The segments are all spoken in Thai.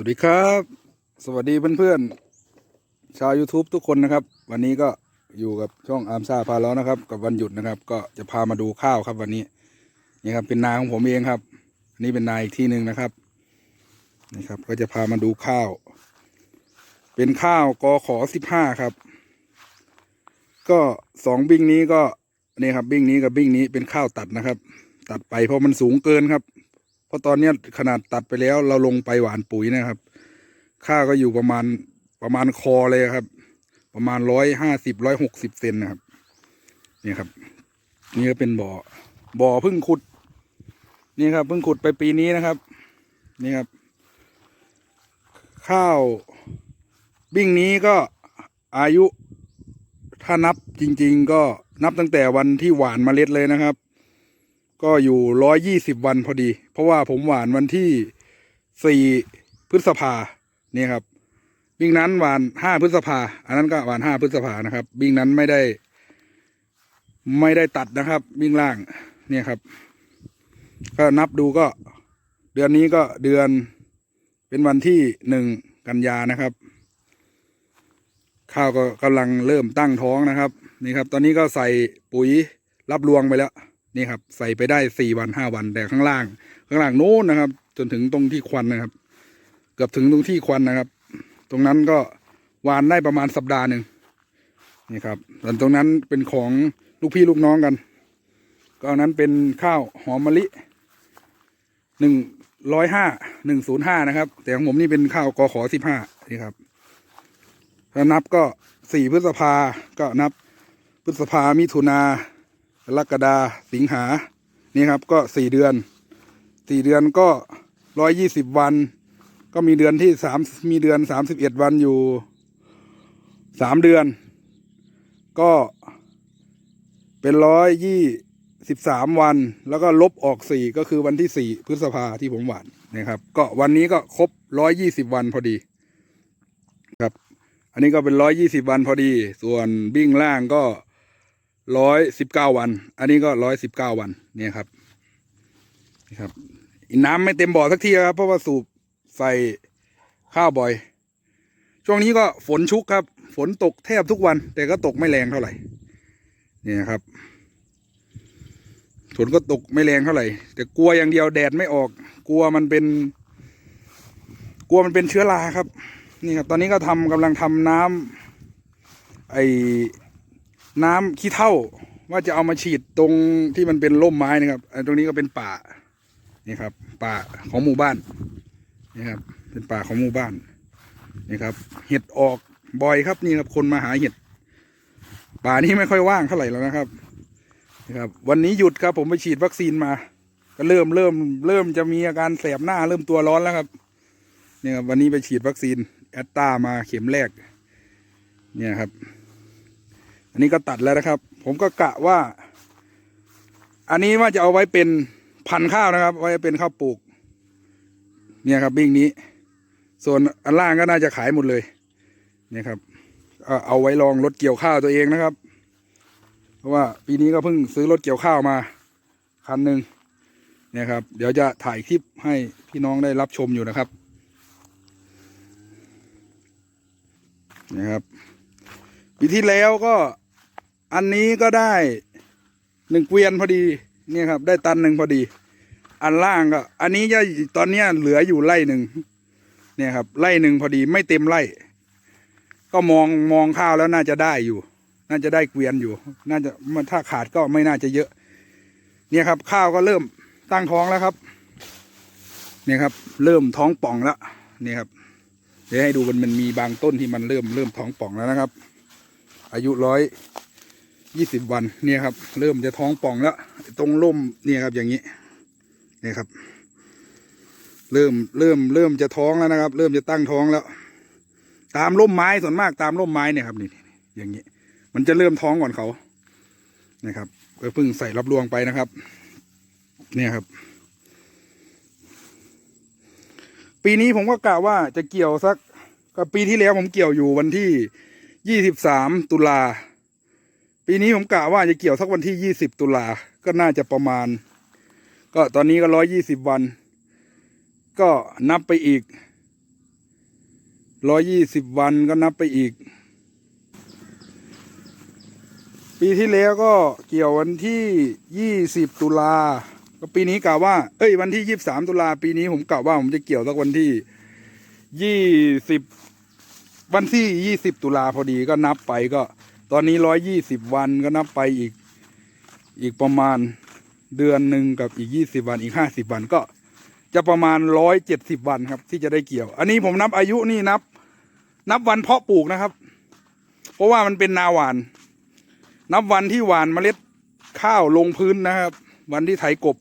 สวัสดีครับ สวัสดีเพื่อนๆ ชาว YouTube ทุกคนนะครับ วันนี้ก็อยู่กับช่องอาร์มซ่าพาล้อนะครับ กับวันหยุดนะครับ ก็จะพามาดูข้าวครับวันนี้นี่ครับเป็นนาของผมเองครับอันนี้เป็นนาอีกที่หนึ่งนะครับนี่ครับ ก็จะพามาดูข้าว เป็นข้าวกอขอสิบห้าครับ ก็สองบิ้งนี้ก็นี่ครับบิ้งนี้กับบิ้งนี้เป็นข้าวตัดนะครับ ตัดไปเพราะมันสูงเกินครับ เพราะตอนเนี้ยขนาดตัดไปแล้ว เราลงไปหวานปุ๋ยนะครับค่าก็อยู่ประมาณประมาณคอเลยครับ ประมาณร้อยห้าสิบร้อยหกสิบเซนนะครับนี่ครับ นี่ก็เป็นบ่อ บ่อเพิ่งขุด นี่ครับเพิ่งขุดไปปีนี้นะครับ นี่ครับ ข้าวบิ้งนี้ก็อายุถ้านับจริง ๆ ก็นับตั้งแต่วันที่หวานเมล็ดเลยนะครับ ก็อยู่ร้อยยี่สิบวันพอดี ราะว่าผมหวานวันที่สี่พฤษภาเนี่ยครับวิ่งนั้นหวานห้าพฤษภา อันนั้นก็หวานห้าพฤษภานะครับวิ่งนั้นไม่ได้ ไม่ได้ตัดนะครับวิ่งล่างเนี่ยครับ ก็นับดูก็ เดือนนี้ก็เดือนเป็นวันที่หนึ่งกันยานะครับ ข้าวก็กำลังเริ่มตั้งท้องนะครับ นี่ครับ ตอนนี้ก็ใส่ปุ๋ยรับรวงไปแล้ว นี่ครับ ใส่ไปได้สี่วันห้าวันแต่ข้างล่าง ข้างล่างโน้นนะครับ จนถึงตรงที่ควันนะครับ เกือบถึงตรงที่ควันนะครับ ตรงนั้นก็วานได้ประมาณสัปดาห์หนึ่งนี่ครับส่วนตรงนั้นเป็นของลูกพี่ลูกน้องกัน ก็อันนั้นเป็นข้าวหอมมะลิหนึ่งร้อยห้าหนึ่งศูนย์ห้านะครับ แต่ของผมนี่เป็นข้าวกอขอสิบห้านี่ครับถ้านับก็สี่พฤษภาก็นับพฤษภามิถุนากรกฎาสิงหานี่ครับ ก็สี่เดือน สี่เดือนก็ร้อยยี่สิบวัน ก็มีเดือนที่สามมีเดือนสามสิบเอ็ดวันอยู่สามเดือน ก็เป็นร้อยยี่สิบสามวัน แล้วก็ลบออกสี่ก็คือวันที่สี่พฤษภาที่ผมหวานนะครับ ก็วันนี้ก็ครบร้อยยี่สิบวันพอดีครับ อันนี้ก็เป็นร้อยยี่สิบวันพอดี ส่วนบิ้งล่างก็ร้อยสิบเก้าวัน อันนี้ก็ร้อยสิบเก้าวันเนี่ยครับนี่ครับ น้ำไม่เต็มบ่อสักทีครับ เพราะว่าสูบใส่ข้าวบ่อย ช่วงนี้ก็ฝนชุกครับ ฝนตกแทบทุกวัน แต่ก็ตกไม่แรงเท่าไหร่เนี่ยครับฝนก็ตกไม่แรงเท่าไหร่ แต่กลัวอย่างเดียวแดดไม่ออก กลัวมันเป็น กลัวมันเป็นเชื้อราครับ นี่ครับ ตอนนี้ก็ทำกำลังทำน้ำไอ้น้ำขี้เถ้าว่าจะเอามาฉีดตรงที่มันเป็นร่มไม้นะครับตรงนี้ก็เป็นป่า นี่ครับ ป่าของหมู่บ้านนี่ครับ เป็นป่าของหมู่บ้านนี่ครับ เห็ดออกบ่อยครับนี่ครับคนมาหาเห็ด ป่านี้ไม่ค่อยว่างเท่าไหร่แล้วนะครับนี่ครับ วันนี้หยุดครับ ผมไปฉีดวัคซีนมา ก็เริ่มเริ่มเริ่มจะมีอาการแสบหน้าเริ่มตัวร้อนแล้วครับนี่ครับ วันนี้ไปฉีดวัคซีนแอตตามาเข็มแรก เนี่ยครับ อันนี้ก็ตัดแล้วนะครับ ผมก็กะว่า อันนี้ว่าจะเอาไว้เป็น พันข้าวนะครับ ไว้เป็นข้าวปลูก เนี่ยครับ บิ้งนี้ ส่วนอันล่างก็น่าจะขายหมดเลย เนี่ยครับเอาไว้ลองรถเกี่ยวข้าวตัวเองนะครับ เพราะว่าปีนี้ก็เพิ่งซื้อรถเกี่ยวข้าวมา คันหนึ่งเนี่ยครับ เดี๋ยวจะถ่ายคลิปให้พี่น้องได้รับชมอยู่นะครับนะครับปีที่แล้วก็อันนี้ก็ได้หนึ่งเกวียนพอดี นี่ครับ ได้ตันหนึ่งพอดี อันล่างก็อันนี้จะตอนเนี้ยเหลืออยู่ไร่หนึ่งเนี่ยครับ ไร่หนึ่งพอดีไม่เต็มไร่ ก็มองมองข้าวแล้วน่าจะได้อยู่ น่าจะได้เกวียนอยู่ น่าจะมันถ้าขาดก็ไม่น่าจะเยอะ เนี่ยครับ ข้าวก็เริ่มตั้งท้องแล้วครับ เนี่ยครับ เริ่มท้องป่องแล้วเนี่ยครับ เดี๋ยวให้ดูมันมันมีบางต้นที่มันเริ่มเริ่มท้องป่องแล้วนะครับ อายุร้อย ยี่สิบวันเนี่ยครับ เริ่มจะท้องป่องแล้ว ตรงร่มเนี่ยครับอย่างนี้เนี่ยครับ เริ่มเริ่มเริ่มจะท้องแล้วนะครับ เริ่มจะตั้งท้องแล้ว ตามร่มไม้ส่วนมากตามร่มไม้เนี่ยครับนี่อย่างนี้ มันจะเริ่มท้องก่อนเขานะครับก็เพิ่งใส่รับรวงไปนะครับ เนี่ยครับ ปีนี้ผมก็กะว่าจะเกี่ยวสักก็ปีที่แล้วผมเกี่ยวอยู่วันที่ยี่สิบสามตุลา ปีนี้ผมกะว่าจะเกี่ยวสักวันที่ยี่สิบตุลา ก็น่าจะประมาณ ก็ตอนนี้ก็ร้อยยี่สิบวัน ก็นับไปอีกร้อยยี่สิบวันก็นับไปอีก ปีที่แล้วก็เกี่ยววันที่ยี่สิบตุลาก็ปีนี้กะว่า เอ้ย วันที่ยี่สามตุลาปีนี้ผมกะว่าผมจะเกี่ยวสักวันที่ยี่สิบวันที่ยี่สิบตุลาพอดีก็นับไปก็ ตอนนี้ร้อยยี่สิบวันก็นับไปอีกอีกประมาณเดือนหนึ่งกับอีกยี่สิบวันอีกห้าสิบวันก็จะประมาณร้อยเจ็ดสิบวันครับ ที่จะได้เกี่ยว อันนี้ผมนับอายุนี่นับ นับวันเพาะปลูกนะครับ เพราะว่ามันเป็นนาหวาน นับวันที่หวานเมล็ดข้าวลงพื้นนะครับ วันที่ไถกบ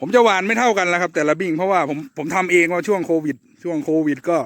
ผมจะหวานไม่เท่ากันแล้วครับ แต่ละบิ่งเพราะว่าผมผมทำเองว่าช่วงโควิด ช่วงโควิดก็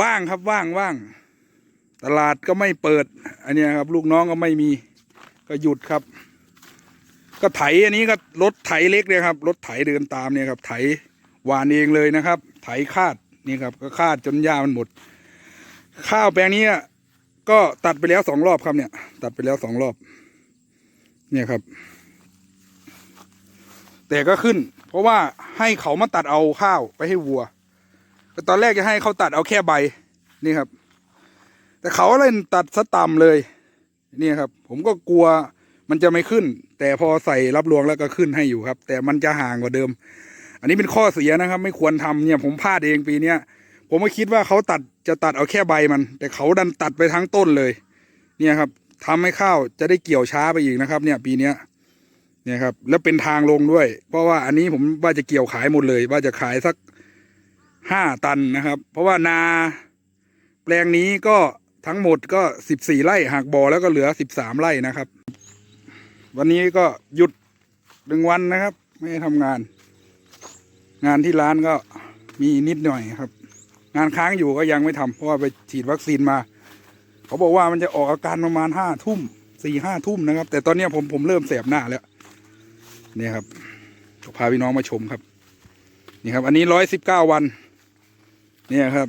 ว่างครับว่างว่าง ตลาดก็ไม่เปิด อันนี้ครับ ลูกน้องก็ไม่มี ก็หยุดครับ ก็ไถอันนี้ก็รถไถเล็กเลยครับ รถไถเดินตามเนี่ยครับ ไถหวานเองเลยนะครับ ไถคาดนี่ครับ ก็คาดจนหญ้ามันหมด ข้าวแปลงนี้ก็ตัดไปแล้วสองรอบครับเนี่ย ตัดไปแล้วสองรอบ เนี่ยครับ แต่ก็ขึ้น เพราะว่าให้เขามาตัดเอาข้าวไปให้วัวตอนแรกจะให้เขาตัดเอาแค่ใบนี่ครับ แต่เขาเล่นตัดสต่ำเลยนี่ครับ ผมก็กลัวมันจะไม่ขึ้น แต่พอใส่รับรวงแล้วก็ขึ้นให้อยู่ครับ แต่มันจะห่างกว่าเดิม อันนี้เป็นข้อเสียนะครับ ไม่ควรทำเนี่ย ผมพลาดเองปีเนี้ยผมก็คิดว่าเขาตัดจะตัดเอาแค่ใบมัน แต่เขาดันตัดไปทั้งต้นเลย เนี่ยครับทำให้ข้าวจะได้เกี่ยวช้าไปอีกนะครับ เนี่ย ปีเนี้ยเนี่ยครับ แล้วเป็นทางลงด้วย เพราะว่าอันนี้ผมว่าจะเกี่ยวขายหมดเลย ว่าจะขายสักห้าตันนะครับ เพราะว่านาแปลงนี้ก็ ทั้งหมดก็สิบสี่ไร่หักบ่อแล้วก็เหลือสิบสามไร่นะครับ วันนี้ก็หยุดหนึ่งวันนะครับ ไม่ได้ทำงาน งานที่ร้านก็มีนิดหน่อยครับ งานค้างอยู่ก็ยังไม่ทำเพราะว่าไปฉีดวัคซีนมา เขาบอกว่ามันจะออกอาการประมาณห้าทุ่มสี่ห้าทุ่มนะครับ แต่ตอนนี้ผมผมเริ่มแสบหน้าแล้วเนี่ยครับพาพี่น้องมาชมครับ นี่ครับ อันนี้ร้อยสิบเก้าวัน เนี่ยครับ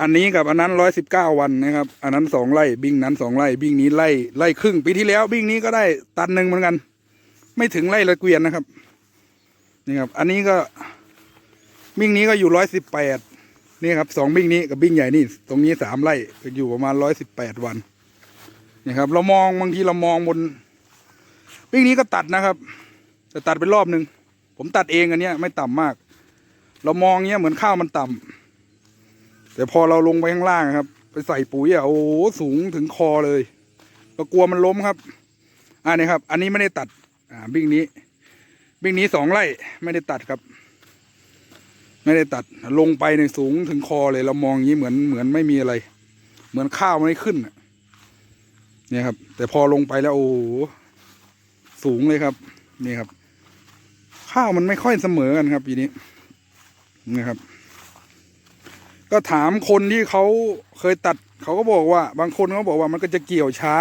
อันนี้กับอันนั้นร้อยสิบเก้าวันนะครับ อันนั้นสองไร่บิ้งนั้นสองไร่บิ้งนี้ไร่ไร่ครึ่งปีที่แล้ว บิ้งนี้ก็ได้ตันหนึ่งเหมือนกัน ไม่ถึงไร่ละเกวียนนะครับ นี่ครับ อันนี้ก็บิ้งนี้ก็อยู่ร้อยสิบแปดนี่ครับสองบิ้งนี้กับบิ้งใหญ่นี่ ตรงนี้สามไร่ก็อยู่ประมาณร้อยสิบแปดวันนี่ครับ เรามองบางทีเรามองบนบิ้งนี้ก็ตัดนะครับ แต่ตัดเป็นรอบหนึ่งผมตัดเองอันเนี้ยไม่ต่ำมาก เรามองเนี้ยเหมือนข้าวมันต่ำ แต่พอเราลงไปข้างล่างครับ ไปใส่ปุ๋ยอะโอ้สูงถึงคอเลยก็กลัวมันล้มครับอันนี้ครับ อันนี้ไม่ได้ตัด อ่าบิ้งนี้ บิ้งนี้สองไร่ไม่ได้ตัดครับ ไม่ได้ตัดลงไปในสูงถึงคอเลย เรามองอย่างนี้เหมือนเหมือนไม่มีอะไร เหมือนข้าวไม่ขึ้นเนี่ยครับ แต่พอลงไปแล้วโอ้สูงเลยครับ นี่ครับ ข้าวมันไม่ค่อยเสมอกันครับปีนี้นะครับ ก็ถามคนที่เขาเคยตัดเขาก็บอกว่า บางคนเขาบอกว่ามันก็จะเกี่ยวช้า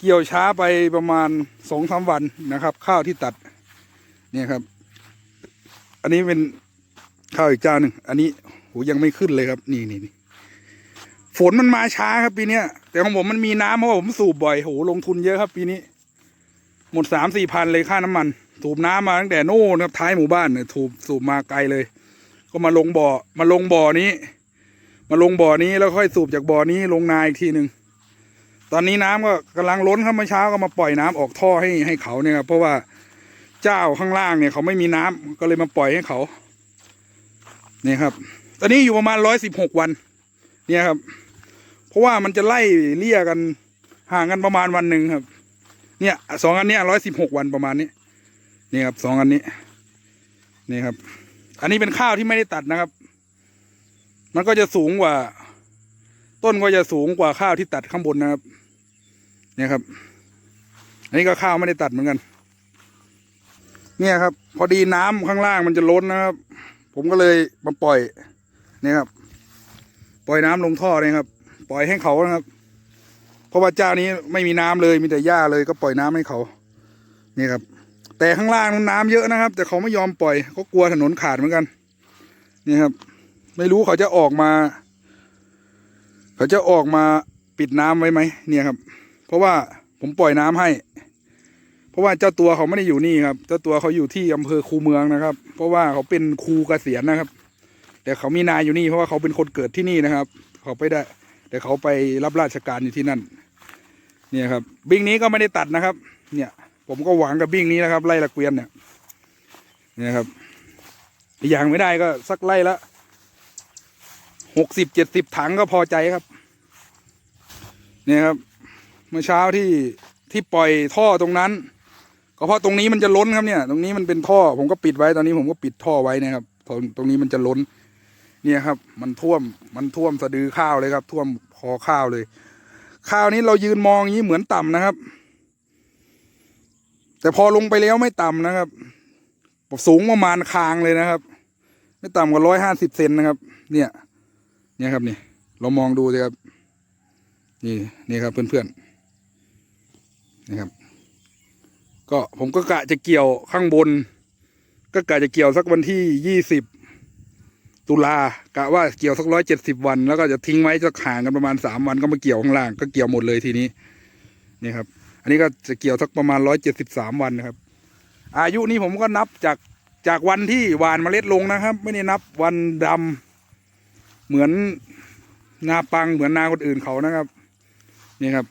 เกี่ยวช้าไปประมาณสองสามวันนะครับ ข้าวที่ตัด เนี่ยครับ อันนี้เป็นข้าวอีกเจ้าหนึ่งอันนี้โหยังไม่ขึ้นเลยครับ นี่นี่นี่ฝนมันมาช้าครับปีเนี้ยแต่ของผมมันมีน้ำเพราะผมสูบบ่อยโหลงทุนเยอะครับ ปีนี้ หมดสามสี่พันเลยค่าน้ำมัน สูบน้ำมาตั้งแต่โน่นครับท้ายหมู่บ้านเนี่ยสูบสูบมาไกลเลย ก็มาลงบ่อมาลงบ่อนี้ มาลงบ่อนี้แล้วค่อยสูบจากบ่อนี้ลงนาอีกทีหนึ่งตอนนี้น้ำก็กำลังล้นครับเมื่อเช้าก็มาปล่อยน้ำออกท่อให้ให้เขาเนี่ยครับเพราะว่าเจ้าข้างล่างเนี่ยเขาไม่มีน้ำก็เลยมาปล่อยให้เขาเนี่ยครับ ตอนนี้อยู่ประมาณร้อยสิบหกวัน เนี่ยครับ เพราะว่ามันจะไล่เลี่ยกันห่างกันประมาณวันหนึ่งครับ เนี่ยสองอันเนี้ยร้อยสิบหกวันประมาณนี้นี่ครับสองอันนี้ นี่ครับ อันนี้เป็นข้าวที่ไม่ได้ตัดนะครับ มันก็จะสูงกว่า ต้นก็จะสูงกว่าข้าวที่ตัดข้างบนนะครับ เนี่ยครับ อันนี้ก็ข้าวไม่ได้ตัดเหมือนกัน เนี่ยครับ พอดีน้ำข้างล่างมันจะล้นนะครับ ผมก็เลยมาปล่อย เนี่ยครับ ปล่อยน้ำลงท่อเลยครับ ปล่อยให้เขานะครับ เพราะว่าเจ้านี้ไม่มีน้ำเลยมีแต่หญ้าเลยก็ปล่อยน้ำให้เขา นี่ครับ แต่ข้างล่างนั้นน้ำเยอะนะครับ แต่เขาไม่ยอมปล่อยเขากลัวถนนขาดเหมือนกันนี่ครับ ไม่รู้เขาจะออกมา เขาจะออกมาปิดน้ำไว้ไหมเนี่ยครับ เพราะว่าผมปล่อยน้ำให้ เพราะว่าเจ้าตัวเขาไม่ได้อยู่นี่ครับ เจ้าตัวเขาอยู่ที่อำเภอคูเมืองนะครับ เพราะว่าเขาเป็นครูเกษียณนะครับ แต่เขามีนายอยู่นี่เพราะว่าเขาเป็นคนเกิดที่นี่นะครับ เขาไปได้ แต่เขาไปรับราชการอยู่ที่นั่น เนี่ยครับ บิ้งนี้ก็ไม่ได้ตัดนะครับ เนี่ย ผมก็หวังกับบิ้งนี้นะครับไล่ละเกวียนเนี่ยนี่ครับอย่างไม่ได้ก็สักไล่ละหกสิบเจ็ดสิบถังก็พอใจครับเนี่ยครับ เมื่อเช้าที่ที่ปล่อยท่อตรงนั้น ก็เพราะตรงนี้มันจะล้นครับเนี่ย ตรงนี้มันเป็นท่อ ผมก็ปิดไว้ตอนนี้ผมก็ปิดท่อไว้นะครับตรงตรงนี้มันจะล้น เนี่ยครับ มันท่วมมันท่วมสะดือข้าวเลยครับ ท่วมคอข้าวเลย ข้าวนี้เรายืนมองอย่างนี้เหมือนต่ำนะครับ แต่พอลงไปแล้วไม่ต่ำนะครับสูงประมาณคางเลยนะครับ ไม่ต่ำกว่าร้อยห้าสิบเซนนะครับ เนี่ย เนี่ยครับนี่เรามองดูสิครับ นี่นี่ครับเพื่อนๆนี่ครับ ก็ผมก็กะจะเกี่ยวข้างบน ก็กะจะเกี่ยวสักวันที่ยี่สิบตุลากะว่าเกี่ยวสักร้อยเจ็ดสิบวัน แล้วก็จะทิ้งไว้จะห่างกันประมาณสามวันก็มาเกี่ยวข้างล่างก็เกี่ยวหมดเลยทีนี้นี่ครับ อันนี้ก็จะเกี่ยวสักประมาณร้อยเจ็ดสิบสามวันนะครับ อายุนี้ผมก็นับจากจากวันที่หวานเมล็ดลงนะครับ ไม่ได้นับวันดำเหมือนนาปังเหมือนนาคนอื่นเขานะครับ นี่ครับ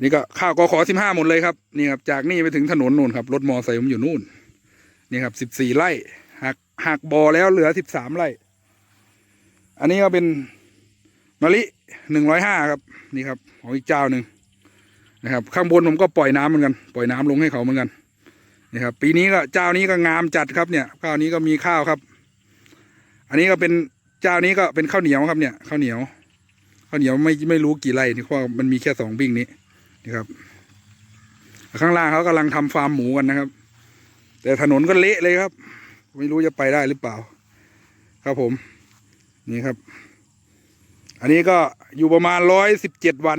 นนี้ก็ข้าวกขอสิบห้าหมดเลยครับนี่ครับจากนี่ไปถึงถนนนู่นครับรถมอไซค์ผมอยู่นู่นนี่ครับสิบสี่ไร่หักหักบ่อแล้วเหลือสิบสามไร่ อันนี้ก็เป็นมะลิหนึ่งร้อยห้าครับ นี่ครับของอีกเจ้าหนึ่ง นะครับ ข้างบนผมก็ปล่อยน้ำเหมือนกันปล่อยน้ำลงให้เขาเหมือนกันนี่ครับ ปีนี้ก็เจ้านี้ก็งามจัดครับเนี่ยข้าวนี้ก็มีข้าวครับ อันนี้ก็เป็นเจ้านี้ก็เป็นข้าวเหนียวครับเนี่ยข้าวเหนียวข้าวเหนียวไม่ไม่รู้กี่ไร่นี่เพราะว่ามันมีแค่สองบิ้งนี้นี่ครับ ข้างล่างเขากำลังทำฟาร์มหมูกันนะครับ แต่ถนนก็เละเลยครับ ไม่รู้จะไปได้หรือเปล่า ครับผม นี่ครับ อันนี้ก็อยู่ประมาณร้อยสิบเจ็ดวัน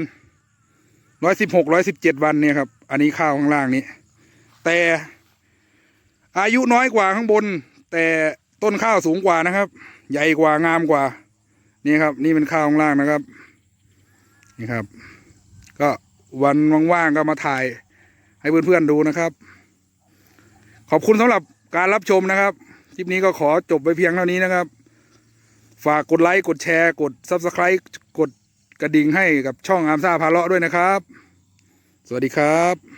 ร้อยสิบหกร้อยสิบเจ็ดวันเนี่ยครับ อันนี้ข้าวข้างล่างนี้ แต่อายุน้อยกว่าข้างบน แต่ต้นข้าวสูงกว่านะครับ ใหญ่กว่างามกว่า นี่ครับ นี่เป็นข้าวข้างล่างนะครับ นี่ครับ ก็วันว่างๆก็มาถ่าย ให้เพื่อนๆดูนะครับ ขอบคุณสำหรับการรับชมนะครับคลิปนี้ก็ขอจบไปเพียงเท่านี้นะครับ ฝากกดไลค์ กดแชร์ กด Subscribe กด กระดิ่งให้กับช่องอามซ่าพาเลาะด้วยนะครับ สวัสดีครับ